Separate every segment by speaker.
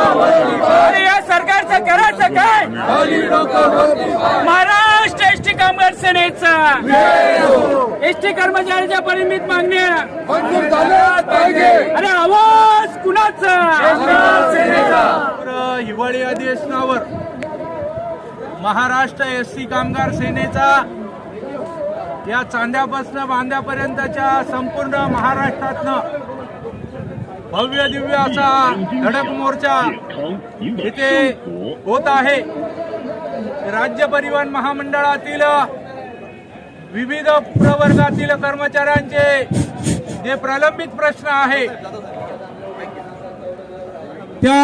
Speaker 1: या सरकारचं करायचं काय? महाराष्ट्र एस टी कामगार सेनेचा. एस टी कर्मचाऱ्याच्या परिमित मागण्या. अरे आवाज कुणाचा?
Speaker 2: हिवाळी अधिवेशनावर महाराष्ट्र एस टी कामगार सेनेचा या चांद्यापासून बांद्यापर्यंतच्या संपूर्ण महाराष्ट्रातनं भव्य दिव्य असा धडक मोर्चा इथे होत आहे. राज्य परिवहन महामंडळातील विविध प्रवर्गातील कर्मचाऱ्यांचे जे प्रलंबित प्रश्न आहे त्या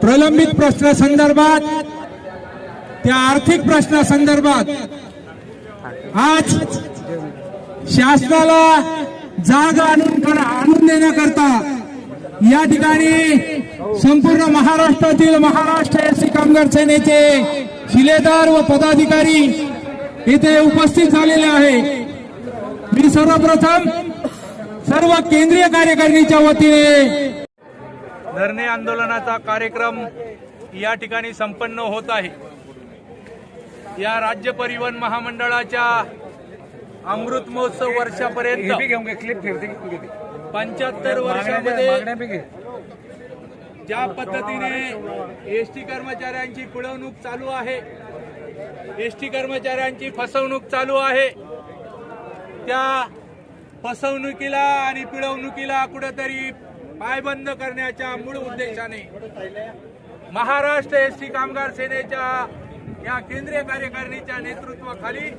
Speaker 2: प्रलंबित प्रश्न संदर्भात त्या आर्थिक प्रश्ना संदर्भात आज शासनाला जाग आणून करा. देण्याकरता या ठिकाणी संपूर्ण महाराष्ट्रातील महाराष्ट्र एससी कामगार सेनेचे शिलेदार व पदाधिकारी इथे उपस्थित झालेले आहे. मी सर्वप्रथम सर्व केंद्रीय कार्यकारिणीच्या वतीने धरणे आंदोलनाचा कार्यक्रम या ठिकाणी संपन्न होत आहे. या राज्य परिवहन महामंडळाच्या अमृत महोत्सव वर्षापर्यंत पंच्याहत्तर वर्षामध्ये ज्या पद्धतीने एसटी कर्मचाऱ्यांची पिळवणूक चालू आहे एसटी कर्मचाऱ्यांची फसवणूक चालू आहे त्या फसवणुकीला आणि पिळवणुकीला कुठेतरी पायबंद करण्याच्या मूळ उद्देशाने महाराष्ट्र एसटी कामगार सेनेच्या या केंद्रीय कार्यकारिणीच्या नेतृत्वाखाली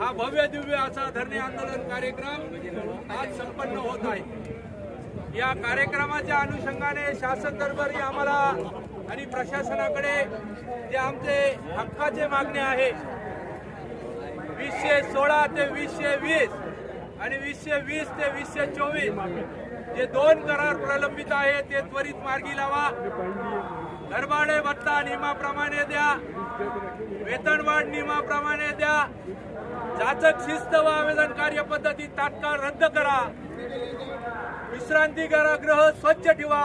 Speaker 2: हा भव्य दिव्य असा धरणे आंदोलन कार्यक्रम आज संपन्न होत आहे. या कार्यक्रमाच्या अनुषंगाने शासन दरबारी आम्हाला आणि प्रशासनाकडे जे आमचे हक्काचे मागणे आहे वीसशे सोळा ते वीसशे वीस आणि वीसशे वीस ते वीसशे चोवीस जे दोन करार प्रलंबित आहे ते त्वरित मार्गी लावा. घरभाडे भत्ता नियमाप्रमाणे द्या. वेतनवाढ नियमाप्रमाणे द्या. जाचक शिस्त व आवेदन कार्यपद्धती तात्काळ रद्द करा. विश्रांती गृह स्वच्छ ठेवा.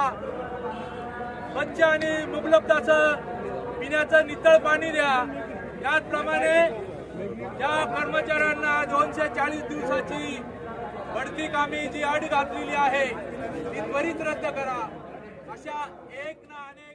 Speaker 2: स्वच्छ आणि मुबलक पिण्याचं नितळ पाणी द्या. त्याचप्रमाणे ज्या कर्मचाऱ्यांना दोनशे चाळीस दिवसाची बढती कामी जी आडी घातलेली आहे ती त्वरित रद्द करा. अशा एक ना अनेक